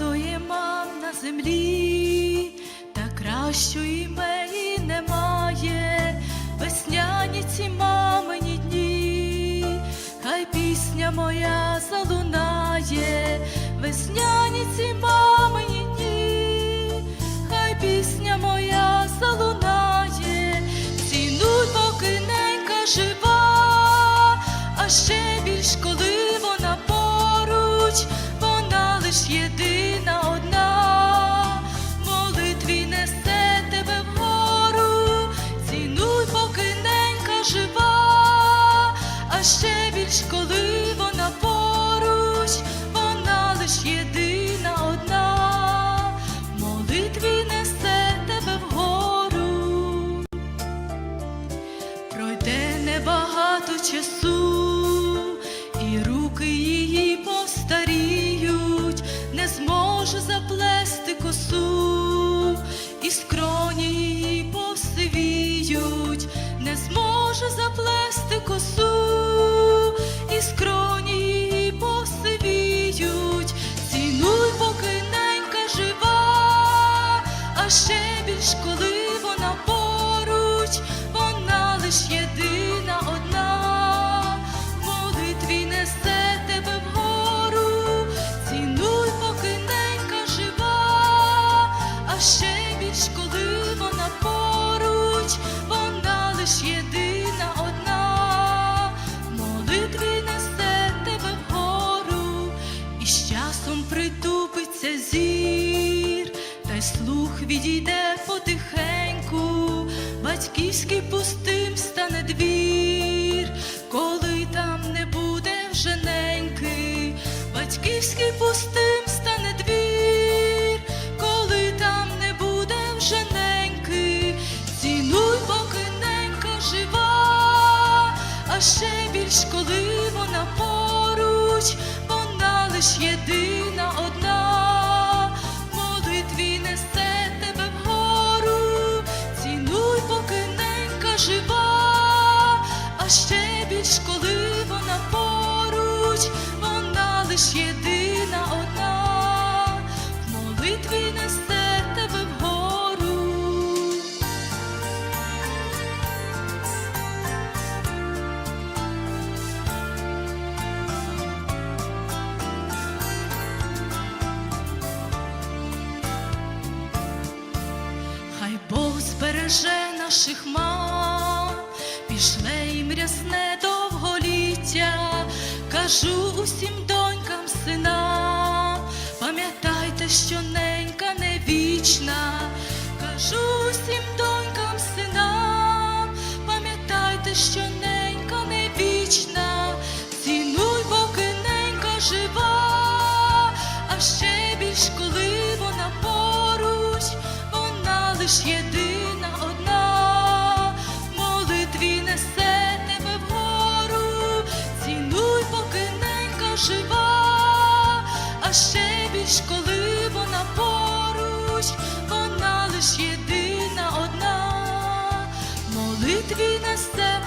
на землі, та кращої мені немає, весняні ці мамині дні, хай пісня моя залунає, весняні ці мамині дні, хай пісня зможе заплести косу, і скроні її посивіють, цінуй, поки ненька жива, а ще більш коли відійде потихеньку, батьківський пустим стане двір, коли там не буде вже неньки, батьківський пустим стане двір, коли там не буде вже неньки, цінуй, поки ненька жива, а ще більш коли жива, а ще більш коли вона поруч, вона лиш єдина Бог збереже наших мам, пішле їм рясне довголіття, кажу усім донькам, синам, пам'ятайте, що ненька не вічна, кажу усім донькам, синам, пам'ятайте, що жива, а ще більш коли вона поруч, вона лиш єдина одна, молитві несе